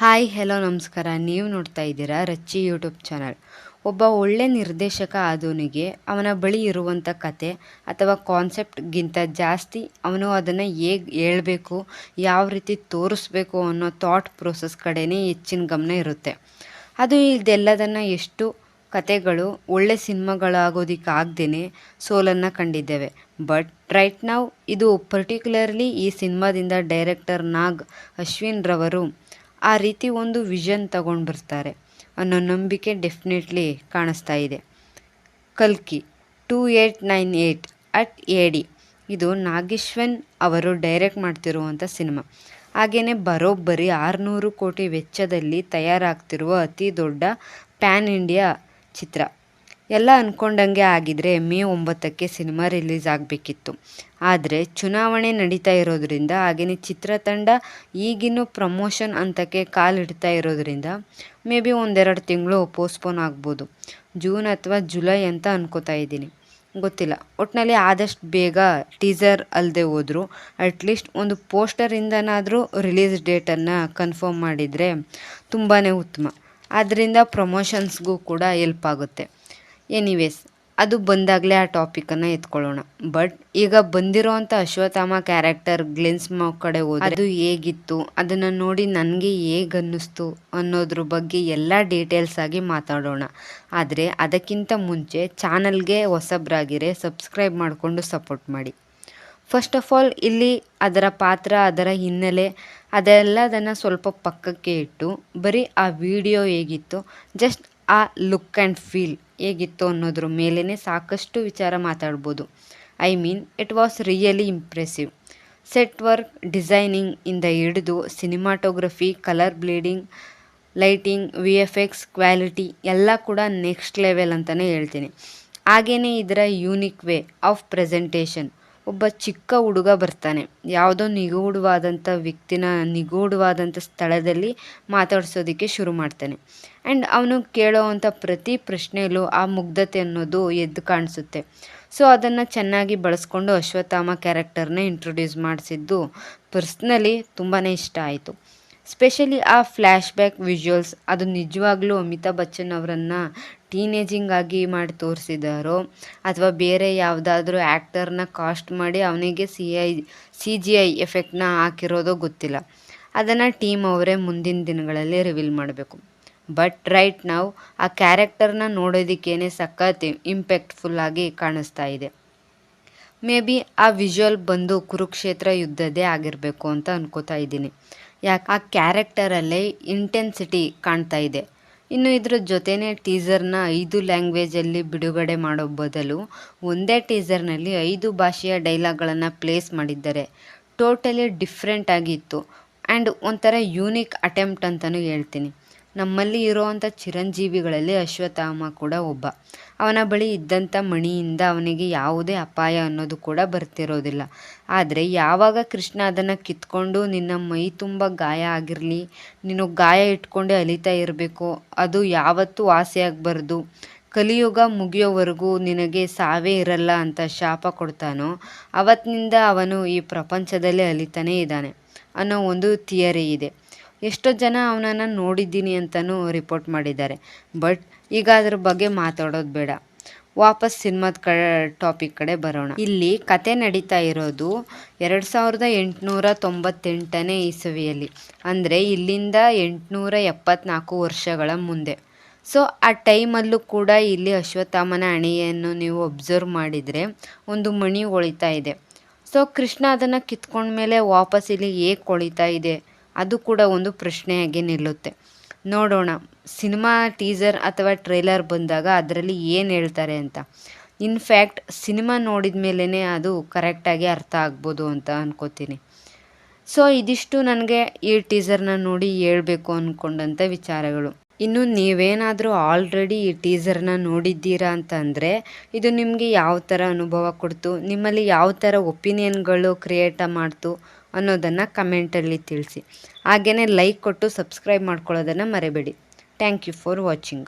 Hi, hello, ನಮಸ್ಕಾರ. ನೀವು ನೋಡ್ತಾ ಇದ್ದೀರಾ ರಚ್ಚಿ ಯೂಟ್ಯೂಬ್ ಚಾನಲ್. ಒಬ್ಬ ಒಳ್ಳೆ ನಿರ್ದೇಶಕ ಆದವನಿಗೆ ಅವನ ಬಳಿ ಇರುವಂಥ ಕತೆ ಅಥವಾ ಕಾನ್ಸೆಪ್ಟ್ಗಿಂತ ಜಾಸ್ತಿ ಅವನು ಅದನ್ನು ಹೇಗೆ ಹೇಳಬೇಕು, ಯಾವ ರೀತಿ ತೋರಿಸ್ಬೇಕು ಅನ್ನೋ ಥಾಟ್ ಪ್ರೋಸೆಸ್ ಕಡೆನೇ ಹೆಚ್ಚಿನ ಗಮನ ಇರುತ್ತೆ. ಅದು ಇದೆಲ್ಲದನ್ನು ಎಷ್ಟು ಕತೆಗಳು ಒಳ್ಳೆ ಸಿನಿಮಾಗಳಾಗೋದಕ್ಕಾಗ್ದೇ ಸೋಲನ್ನು ಕಂಡಿದ್ದೇವೆ. ಬಟ್ ರೈಟ್ ನಾವು ಇದು ಪರ್ಟಿಕ್ಯುಲರ್ಲಿ ಈ ಸಿನಿಮಾದಿಂದ ಡೈರೆಕ್ಟರ್ ನಾಗ್ ಅಶ್ವಿನ್ ರವರು ಆ ರೀತಿ ಒಂದು ವಿಷನ್ ತಗೊಂಡು ಬರ್ತಾರೆ. ಅನ್ನೋ ನಂಬಿಕೆ ಡೆಫಿನೆಟ್ಲಿ ಕಾಣಿಸ್ತಾ ಇದೆ. ಕಲ್ಕಿ two eight nine eight at A D ಇದು ನಾಗೇಶ್ವನ್ ಅವರು ಡೈರೆಕ್ಟ್ ಮಾಡ್ತಿರುವಂಥ ಸಿನಿಮಾ ಹಾಗೆಯೇ ಬರೋಬ್ಬರಿ ಆರುನೂರು ಕೋಟಿ ವೆಚ್ಚದಲ್ಲಿ ತಯಾರಾಗ್ತಿರುವ ಅತಿ ದೊಡ್ಡ ಪ್ಯಾನ್ ಇಂಡಿಯಾ ಚಿತ್ರ. ಎಲ್ಲ ಅಂದ್ಕೊಂಡಂಗೆ ಆಗಿದ್ರೆ ಮೇ ಒಂಬತ್ತಕ್ಕೆ ಸಿನಿಮಾ ರಿಲೀಸ್ ಆಗಬೇಕಿತ್ತು. ಆದರೆ ಚುನಾವಣೆ ನಡೀತಾ ಇರೋದರಿಂದ ಹಾಗೆಯೇ ಚಿತ್ರತಂಡ ಈಗಿನ್ನೂ ಪ್ರಮೋಷನ್ ಹಂತಕ್ಕೆ ಕಾಲಿಡ್ತಾ ಇರೋದರಿಂದ ಮೇ ಬಿ ಒಂದೆರಡು ತಿಂಗಳು ಪೋಸ್ಟ್ಪೋನ್ ಆಗ್ಬೋದು. ಜೂನ್ ಅಥವಾ ಜುಲೈ ಅಂತ ಅನ್ಕೋತಾ ಇದ್ದೀನಿ. ಗೊತ್ತಿಲ್ಲ. ಒಟ್ಟಿನಲ್ಲಿ ಆದಷ್ಟು ಬೇಗ ಟೀಸರ್ ಅಲ್ಲದೆ ಹೋದರೂ. ಅಟ್ಲೀಸ್ಟ್ ಒಂದು ಪೋಸ್ಟರಿಂದನಾದರೂ ರಿಲೀಸ್ ಡೇಟನ್ನು ಕನ್ಫರ್ಮ್ ಮಾಡಿದರೆ ತುಂಬಾ ಉತ್ತಮ. ಆದ್ದರಿಂದ ಪ್ರಮೋಷನ್ಸ್ಗೂ ಕೂಡ ಎಲ್ಪ್ ಆಗುತ್ತೆ. ಎನಿವೇಸ್ ಅದು ಬಂದಾಗಲೇ ಆ ಟಾಪಿಕನ್ನು ಎತ್ಕೊಳ್ಳೋಣ. ಬಟ್ ಈಗ ಬಂದಿರೋವಂಥ ಅಶ್ವತ್ಥಾಮ ಕ್ಯಾರೆಕ್ಟರ್ ಗ್ಲೆನ್ಸ್ ಕಡೆ ಹೋದ ಅದು ಹೇಗಿತ್ತು, ಅದನ್ನು ನೋಡಿ ನನಗೆ ಹೇಗೆ ಅನ್ನಿಸ್ತು ಅನ್ನೋದ್ರ ಬಗ್ಗೆ ಎಲ್ಲ ಡೀಟೇಲ್ಸ್ ಆಗಿ ಮಾತಾಡೋಣ. ಆದರೆ ಅದಕ್ಕಿಂತ ಮುಂಚೆ ಚಾನಲ್ಗೆ ಹೊಸಬ್ರಾಗಿರೆ ಸಬ್ಸ್ಕ್ರೈಬ್ ಮಾಡಿಕೊಂಡು ಸಪೋರ್ಟ್ ಮಾಡಿ. ಫಸ್ಟ್ ಆಫ್ ಆಲ್ ಇಲ್ಲಿ ಅದರ ಪಾತ್ರ, ಅದರ ಹಿನ್ನೆಲೆ, ಅದೆಲ್ಲದನ್ನು ಸ್ವಲ್ಪ ಪಕ್ಕಕ್ಕೆ ಇಟ್ಟು, ಬರೀ ಆ ವಿಡಿಯೋ ಹೇಗಿತ್ತು ಜಸ್ಟ್ ಆ ಲುಕ್ ಆ್ಯಂಡ್ ಫೀಲ್ ಹೇಗಿತ್ತು ಅನ್ನೋದ್ರ ಮೇಲೇ ಸಾಕಷ್ಟು ವಿಚಾರ ಮಾತಾಡ್ಬೋದು. I mean it was really impressive set work designing ಇಂದ ಹಿಡಿದು cinematography colour bleeding lighting V F X quality ಎಲ್ಲ ಕೂಡ ನೆಕ್ಸ್ಟ್ ಲೆವೆಲ್ ಅಂತಲೇ ಹೇಳ್ತೀನಿ. ಹಾಗೆಯೇ ಇದರ ಯೂನಿಕ್ ವೇ ಆಫ್ ಪ್ರೆಸೆಂಟೇಷನ್ ಒಬ್ಬ ಚಿಕ್ಕ ಹುಡುಗ ಬರ್ತಾನೆ. ಯಾವುದೋ ನಿಗೂಢವಾದಂಥ ವ್ಯಕ್ತಿನ ನಿಗೂಢವಾದಂಥ ಸ್ಥಳದಲ್ಲಿ ಮಾತಾಡಿಸೋದಕ್ಕೆ ಶುರು ಮಾಡ್ತಾನೆ. ಆ್ಯಂಡ್ ಅವನು ಕೇಳೋವಂಥ ಪ್ರತಿ ಪ್ರಶ್ನೆಯಲ್ಲೂ ಆ ಮುಗ್ಧತೆ ಅನ್ನೋದು ಎದ್ದು ಕಾಣಿಸುತ್ತೆ. ಸೊ, ಅದನ್ನು ಚೆನ್ನಾಗಿ ಬಳಸ್ಕೊಂಡು ಅಶ್ವತ್ಥಾಮ ಕ್ಯಾರೆಕ್ಟರ್ನ ಇಂಟ್ರೊಡ್ಯೂಸ್ ಮಾಡಿಸಿದ್ದು ಪರ್ಸ್ನಲಿ ತುಂಬಾ ಇಷ್ಟ ಆಯಿತು. ಸ್ಪೆಷಲಿ ಆ ಫ್ಲ್ಯಾಶ್ ಬ್ಯಾಕ್ ವಿಜುವಲ್ಸ್ ಅದು ನಿಜವಾಗ್ಲೂ ಅಮಿತಾಬ್ ಬಚ್ಚನ್ ಅವರನ್ನು ಟೀನೇಜಿಂಗ್ ಆಗಿ ಮಾಡಿ ತೋರಿಸಿದಾರೋ? ಅಥವಾ ಬೇರೆ ಯಾವುದಾದ್ರೂ ಆ್ಯಕ್ಟರ್ನ ಕಾಸ್ಟ್ ಮಾಡಿ ಅವನಿಗೆ C I C G I ಎಫೆಕ್ಟ್ನ ಹಾಕಿರೋದೋ ಗೊತ್ತಿಲ್ಲ. ಅದನ್ನು ಟೀಮ್ ಅವರೇ ಮುಂದಿನ ದಿನಗಳಲ್ಲಿ ರಿವೀಲ್ ಮಾಡಬೇಕು. ಬಟ್ ರೈಟ್ ನಾವು ಆ ಕ್ಯಾರೆಕ್ಟರ್ನ ನೋಡೋದಕ್ಕೇನೆ ಸಖತ್ ಇಂಪ್ಯಾಕ್ಟ್ಫುಲ್ಲಾಗಿ ಕಾಣಿಸ್ತಾ ಇದೆ. ಮೇ ಬಿ ಆ ವಿಜುವಲ್ ಬಂದು ಕುರುಕ್ಷೇತ್ರ ಯುದ್ಧದೇ ಆಗಿರಬೇಕು ಅಂತ ಅನ್ಕೋತಾ ಇದ್ದೀನಿ. ಯಾಕೆ ಆ ಕ್ಯಾರೆಕ್ಟರಲ್ಲೇ ಇಂಟೆನ್ಸಿಟಿ ಕಾಣ್ತಾ ಇದೆ. ಇನ್ನು ಇದ್ರ ಜೊತೆನೇ ಟೀಸರ್ನ ಐದು ಲ್ಯಾಂಗ್ವೇಜಲ್ಲಿ ಬಿಡುಗಡೆ ಮಾಡೋ ಬದಲು ಒಂದೇ ಟೀಸರ್ನಲ್ಲಿ ಐದು ಭಾಷೆಯ ಡೈಲಾಗ್ಗಳನ್ನು ಪ್ಲೇಸ್ ಮಾಡಿದ್ದಾರೆ. ಟೋಟಲಿ ಡಿಫ್ರೆಂಟ್ ಆಗಿತ್ತು. ಆ್ಯಂಡ್ ಒಂಥರ ಯೂನಿಕ್ ಅಟೆಂಪ್ಟ್ ಅಂತಲೂ ಹೇಳ್ತೀನಿ. ನಮ್ಮಲ್ಲಿ ಇರುವಂಥ ಚಿರಂಜೀವಿಗಳಲ್ಲಿ ಅಶ್ವತ್ಥಾಮ ಕೂಡ ಒಬ್ಬ. ಅವನ ಬಳಿ ಇದ್ದಂಥ ಮಣಿಯಿಂದ ಅವನಿಗೆ ಯಾವುದೇ ಅಪಾಯ ಅನ್ನೋದು ಕೂಡ ಬರ್ತಿರೋದಿಲ್ಲ. ಆದರೆ ಯಾವಾಗ ಕೃಷ್ಣ ಅದನ್ನು ಕಿತ್ಕೊಂಡು ನಿನ್ನ ಮೈ ತುಂಬ ಗಾಯ ಆಗಿರಲಿ, ನೀನು ಗಾಯ ಇಟ್ಕೊಂಡೆ ಅಲಿತಾ ಇರಬೇಕು, ಅದು ಯಾವತ್ತೂ ವಾಸಿಯಾಗಬಾರ್ದು ಕಲಿಯುಗ ಮುಗಿಯೋವರೆಗೂ ನಿನಗೆ ಸಾವೇ ಇರಲ್ಲ ಅಂತ ಶಾಪ ಕೊಡ್ತಾನೋ, ಅವತ್ತಿನಿಂದ ಅವನು ಈ ಪ್ರಪಂಚದಲ್ಲೇ ಅಲಿತಾನೇ ಇದ್ದಾನೆ ಅನ್ನೋ ಒಂದು ಥಿಯರಿ ಇದೆ. ಎಷ್ಟೋ ಜನ ಅವನನ್ನು ನೋಡಿದ್ದೀನಿ ಅಂತಲೂ ರಿಪೋರ್ಟ್ ಮಾಡಿದ್ದಾರೆ. ಬಟ್ ಈಗ ಅದ್ರ ಬಗ್ಗೆ ಮಾತಾಡೋದು ಬೇಡ. ವಾಪಸ್ ಸಿನಿಮಾದ ಕ ಟಾಪಿಕ್ ಕಡೆ ಬರೋಣ. ಇಲ್ಲಿ ಕತೆ ನಡೀತಾ ಇರೋದು ಎರಡು ಸಾವಿರದ ಎಂಟುನೂರ ತೊಂಬತ್ತೆಂಟನೇ ಇಸವಿಯಲ್ಲಿ. ಅಂದರೆ ಇಲ್ಲಿಂದ ಎಂಟುನೂರ ಎಪ್ಪತ್ನಾಲ್ಕು ವರ್ಷಗಳ ಮುಂದೆ. ಸೊ ಆ ಟೈಮಲ್ಲೂ ಕೂಡ ಇಲ್ಲಿ ಅಶ್ವತ್ಥಾಮನ ಅಣೆಯನ್ನು ನೀವು ಅಬ್ಸರ್ವ್ ಮಾಡಿದರೆ ಒಂದು ಮಣಿ ಹೊಳಿತಾ ಇದೆ. ಸೊ ಕೃಷ್ಣ ಅದನ್ನು ಕಿತ್ಕೊಂಡ್ಮೇಲೆ ವಾಪಸ್ ಇಲ್ಲಿ ಹೇಗೆ ಕೊಳಿತಾ ಇದೆ? ಅದು ಕೂಡ ಒಂದು ಪ್ರಶ್ನೆಯಾಗಿ ನಿಲ್ಲುತ್ತೆ. ನೋಡೋಣ. ಸಿನಿಮಾ ಟೀಸರ್ ಅಥವಾ ಟ್ರೈಲರ್ ಬಂದಾಗ ಅದರಲ್ಲಿ ಏನು ಹೇಳ್ತಾರೆ ಅಂತ. ಇನ್ಫ್ಯಾಕ್ಟ್ ಸಿನಿಮಾ ನೋಡಿದ ಮೇಲೇ ಅದು ಕರೆಕ್ಟಾಗಿ ಅರ್ಥ ಆಗ್ಬೋದು ಅಂತ ಅನ್ಕೋತೀನಿ. ಸೊ, ಇದಿಷ್ಟು ನನಗೆ ಈ ಟೀಸರ್ನ ನೋಡಿ ಹೇಳಬೇಕು ಅಂದ್ಕೊಂಡಂಥ ವಿಚಾರಗಳು. ಇನ್ನು ನೀವೇನಾದರೂ ಆಲ್ರೆಡಿ ಈ ಟೀಸರ್ನ ನೋಡಿದ್ದೀರಾ ಅಂತ ಅಂದರೆ ಇದು ನಿಮಗೆ ಯಾವ ಥರ ಅನುಭವ ಕೊಡ್ತು, ನಿಮ್ಮಲ್ಲಿ ಯಾವ ಥರ ಒಪಿನಿಯನ್ಗಳು ಕ್ರಿಯೇಟ ಮಾಡ್ತು ಅನ್ನೋದನ್ನು ಕಮೆಂಟಲ್ಲಿ ತಿಳಿಸಿ. ಹಾಗೆಯೇ ಲೈಕ್ ಕೊಟ್ಟು ಸಬ್ಸ್ಕ್ರೈಬ್ ಮಾಡ್ಕೊಳ್ಳೋದನ್ನು ಮರಿಬೇಡಿ. Thank you for watching